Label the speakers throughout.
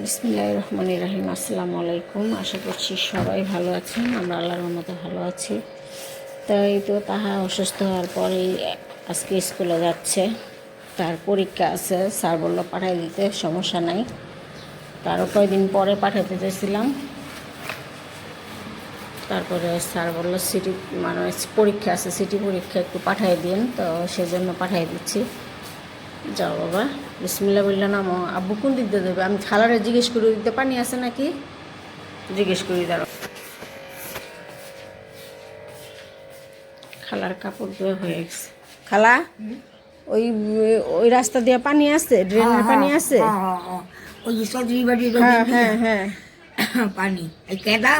Speaker 1: বিসমিল্লাহ রহমান রাহিম আসসালামু আলাইকুম। আশা করছি সবাই ভালো আছেন, আমরা আল্লাহর মতো ভালো আছি। তাই তো তাহা অসুস্থ হওয়ার পরেই আজকে স্কুলে যাচ্ছে। তার পরীক্ষা আছে, স্যার বলল পাঠাই দিতে, সমস্যা নাই। তারও কয়েকদিন পরে পাঠাতে চেয়েছিলাম তারপরে স্যার বলল, সিটি মানে পরীক্ষা আছে, সিটি পরীক্ষা একটু পাঠিয়ে দিন তো সেজন্য পাঠিয়ে দিচ্ছি। যাও বাবা। বিসমিল্লা বলল না মো আব্বু কোন দিক দিয়ে দেবে আমি খালারে জিজ্ঞেস করে দিতে পানি আছে নাকি? জিজ্ঞেস করি দাঁড়ো খালার কাপড় ধোয়া হয়ে গেছে। খালা ওই ওই রাস্তা দিয়ে পানি আছে? ড্রেনের পানি আছে?
Speaker 2: ওই
Speaker 1: হ্যাঁ হ্যাঁ হ্যাঁ।
Speaker 2: পানি এই কেদা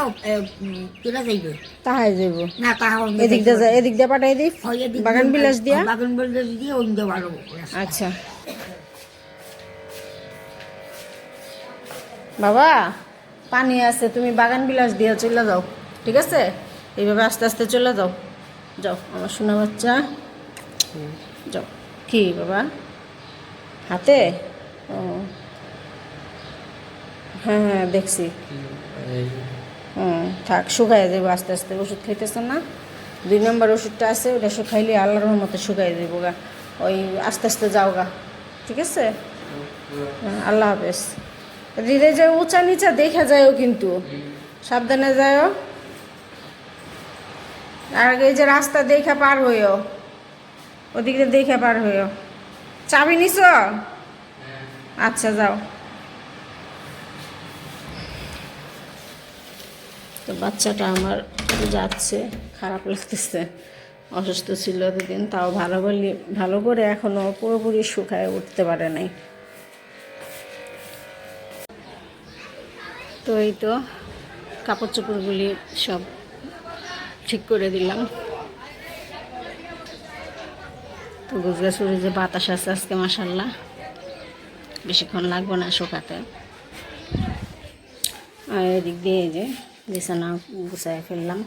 Speaker 2: কেদা যাইবে?
Speaker 1: তাহাই যাইব।
Speaker 2: না তাহা
Speaker 1: এদিক দিয়ে এদিক দিয়ে পাঠাই দিই বাগান বিলাস দিয়া।
Speaker 2: বাগান বিলাস দিয়ে ওই দিয়ে ভালো
Speaker 1: আচ্ছা। বাবা পানি আছে তুমি বাগান বিলাস দিয়ে চলে যাও। ঠিক আছে? এইভাবে আস্তে আস্তে চলে যাও। যাও আমার সোনা বাচ্চা। যাও। কি বাবা? হাতে? ও। হ্যাঁ হ্যাঁ দেখছি। হুম থাক শুকাই দেবো আস্তে আস্তে। ওষুধ খাইতেছে না? দুই নম্বর ওষুধটা আছে ওটা শুকাইলে আল্লাহর মতো শুকাই দেবো গা। ওই আস্তে আস্তে যাও গা ঠিক আছে? হ্যাঁ, আল্লাহ হাফেজ। দিদি যে উঁচা নিচা দেখা যায়ও কিন্তু। সাবধানে যায়ও। আর এই যে রাস্তা দেখা পার হইও ওদিক দেখে পার হইও। চাবি নিছ? আচ্ছা যাও। তো বাচ্চাটা আমার যাচ্ছে, খারাপ লাগতেছে, অসুস্থ ছিল দুদিন, তাও ভালো বলি, ভালো করে এখনও পুরোপুরি শুকায় উঠতে পারে নাই। তো এই তো কাপড় চোপড়গুলি সব ঠিক করে দিলাম। তো গুজগাছুরি যে বাতাস আছে আজকে মাসাল্লাহ বেশিক্ষণ লাগবে না শুকাতে। আর এদিক দিয়ে যে বিছানা গুছাই ফেললাম।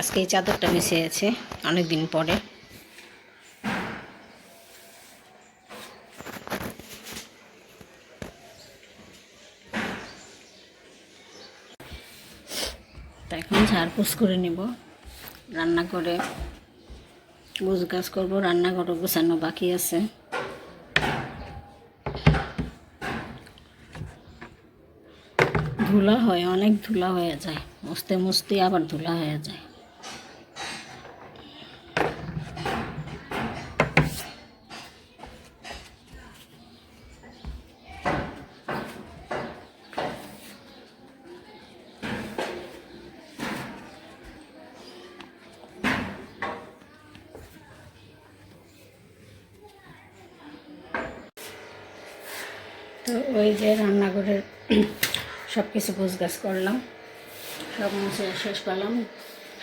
Speaker 1: আজকে এই চাদরটা মিশিয়েছে অনেক দিন পরে। তা এখন ঝাড়পুছ করে নিব। রান্না করে গুছ গাছ করব, রান্নাঘরও গোছানো বাকি আছে। ধুলা হয়, অনেক ধুলা হয়ে যায়। মুছতে মুছতে আবার ধুলা হয়ে যায়। তো ওই যে রান্নাঘরের সব কিছু গাছ করলাম। সব মুছে শেষ করলাম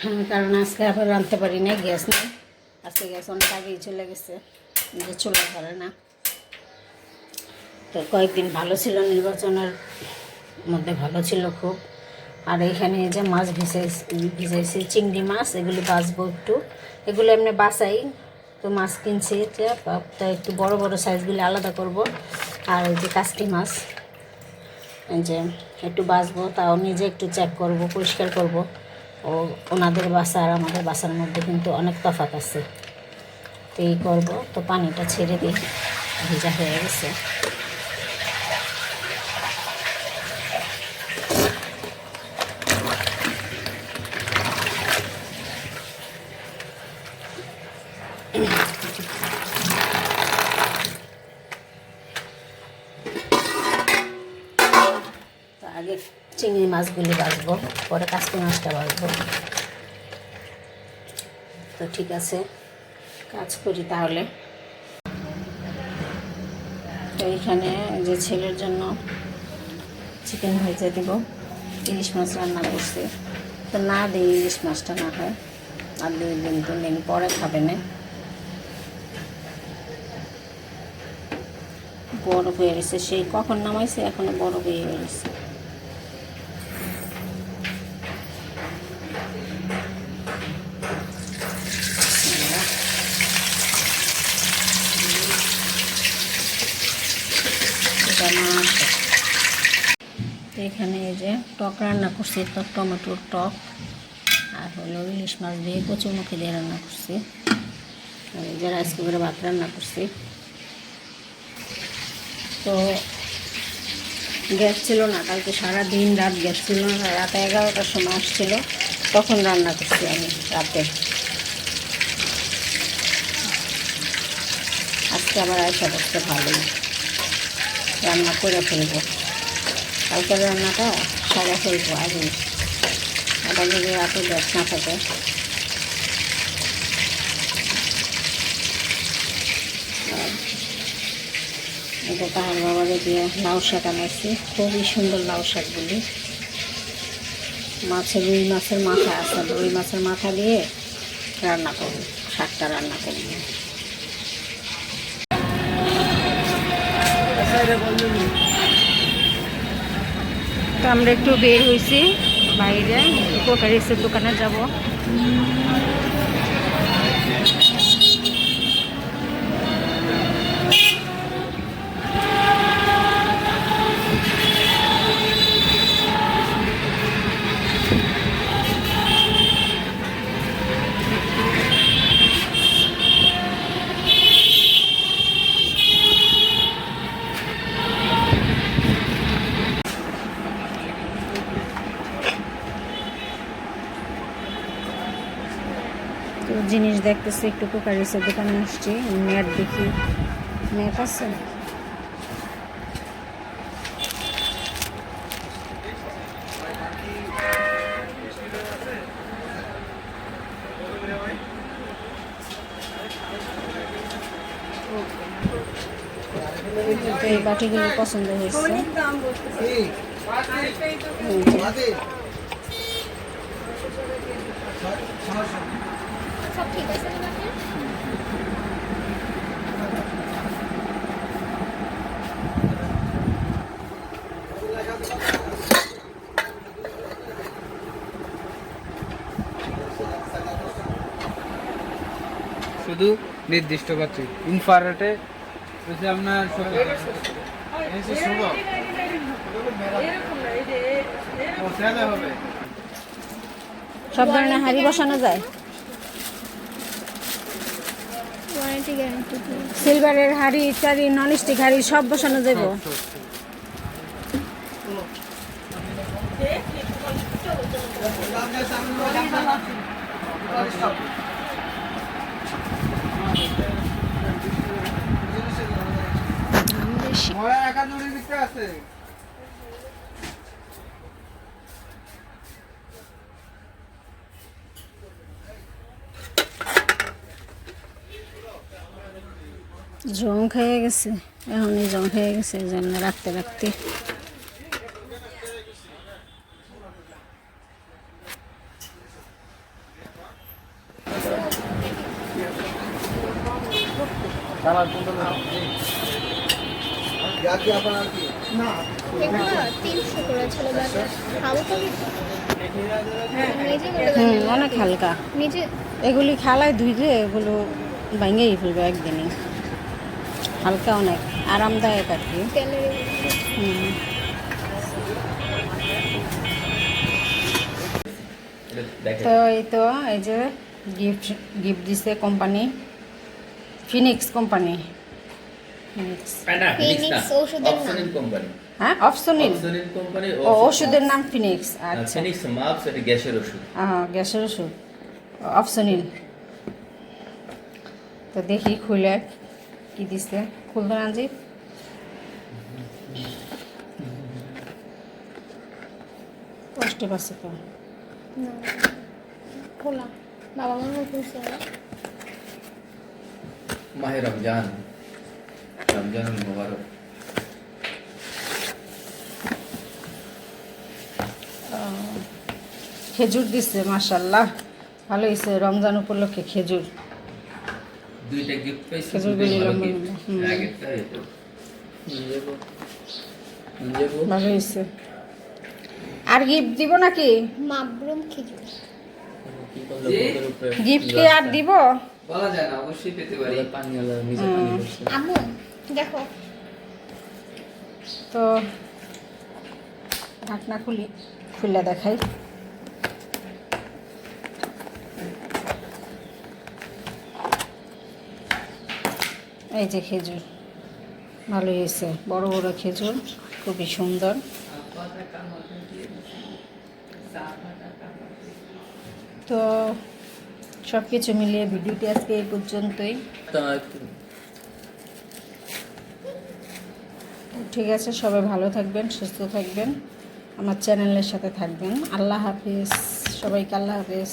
Speaker 1: হ্যাঁ কারণ আজকে আবার রাঁধতে পারি না গ্যাস নেই। আজকে গ্যাস অনেক আগেই চলে গেছে, যে চলে ধরে না। তো কয়েকদিন ভালো ছিল, নির্বাচনের মধ্যে ভালো ছিল খুব। আর এখানে যে মাছ ভিজাইছি ভিজাইছি চিংড়ি মাছ, এগুলি বাঁচবো একটু। এগুলো এমনি বাছাই তো মাছ কিনছি তো একটু বড় বড় সাইজগুলি আলাদা করব। আর ওই যে কাস্টি মাছ যে একটু বাঁচবো, তাও নিজে একটু চেক করব, পরিষ্কার করব। ও, ওনাদের বাসা আর আমাদের বাসার মধ্যে কিন্তু অনেক তফাত আছে। তো এই করব, তো পানিটা ছেড়ে দিই। ভিজা হয়ে গেছে। আগে চিংড়ি মাছগুলি বাছবো পরে কাস্তি মাছটা বাছবো তো ঠিক আছে, কাজ করি তাহলে। তো এইখানে যে ছেলের জন্য চিকেন ভেজে দিব, ইলিশ মাছ রান্না করছি। তো না দিই ইলিশ মাছটা না হয় আর দুই দিন তিন দিন পরে খাবে না। বড় হয়ে গেছে, সেই কখন নামাইছে, এখনও বড় হয়ে গেছে। যে টক রান্না করছি তো টমেটোর টক। আর হলো ইলিশ মাছ দিয়ে কচু মুখে দিয়ে রান্না করছি। আর এই যে রাইস কুকারে ভাত রান্না করছি। তো গ্যাস ছিল না, কালকে সারা দিন রাত গ্যাস ছিল না, রাত এগারোটার সময় আসছিল। তখন রান্না করছি আমি রাতে। আজকে আবার আয়সা করতে ভালোই। রান্না করে ফেলব। কালকের রান্নাটা সারা ফেলব আগে আবার যদি রাতে গ্যাস না থাকে। এটা তাহার বাবারে দিয়ে লাউ শাক আনাইছি, খুবই সুন্দর লাউ শাকগুলি। মাছের রুই মাছের মাথা আছে, রুই মাছের মাথা দিয়ে রান্না করব, শাকটা রান্না করব। তো আমরা একটু বের হয়েছি বাইরে উপকারী দোকানে যাব তো জিনিস দেখতেছি একটু কোকারিসের দোকানে আসছি নেট দেখি। নেট আছে এই বাটিগুলো পছন্দ হয়েছে। এই যে।
Speaker 3: শুধু নির্দিষ্ট বাতি ইনফ্রারেটে হচ্ছে আপনার
Speaker 1: সব ধরনের হাড়ি বসানো যায়। সিলভারের হাড়ি ইত্যাদি নন স্টিক হাড়ি সব বসানো যাব
Speaker 3: দিতে আছে।
Speaker 1: জং খেয়ে গেছে। এখনই জং খেয়ে গেছে এই জন্য রাখতে রাখতে। অনেক হালকা। এগুলি খালায় ধুইলে এগুলো ভাঙেই ফেলবে একদিনই হালকা অনেক আরামদায়ক আর কি। তো এই তো এই যে গিফট গিফট দিছে কোম্পানি ফিনিক্স কোম্পানি। হ্যাঁ
Speaker 4: Oxonic
Speaker 1: ও ওষুধের নাম ফিনিক্স আচ্ছা।
Speaker 4: গ্যাসের ওষুধ।
Speaker 1: হ্যাঁ গ্যাসের ওষুধ অপশনিল তো দেখি খুলে। কি দিছে? খুলতো না জি কষ্ট পাচ্ছে তো।
Speaker 5: খোলা। বাবা মা খুলছে
Speaker 4: মাহে রমজান। রমজানুল মুবারক।
Speaker 1: খেজুর দিচ্ছে মাশাল্লাহ ভালো হয়েছে রমজান উপলক্ষে খেজুর।
Speaker 4: দুইটা গিফট পাইছি আগেরটা।
Speaker 1: ভালো হয়েছে। আর গিফট দিব নাকি?
Speaker 5: মাবরুম?
Speaker 1: গিফট কি আর দিব?
Speaker 3: বলা যায় না অবশ্যই পেতে পারি।
Speaker 4: ওরা পানিওয়ালা, নিজে পানি
Speaker 5: আম্মু দেখো।
Speaker 1: তো ঢাকনা খুলি খুলে দেখাই। এই যে খেজুর ভালো হয়েছে। বড় বড় খেজুর খুবই সুন্দর। তো সব কিছু মিলিয়ে ভিডিওটি আজকে এই পর্যন্তই। ঠিক আছে সবাই ভালো থাকবেন সুস্থ থাকবেন। আমার চ্যানেলের সাথে থাকবেন। আল্লাহ হাফিজ সবাইকে আল্লাহ হাফিজ।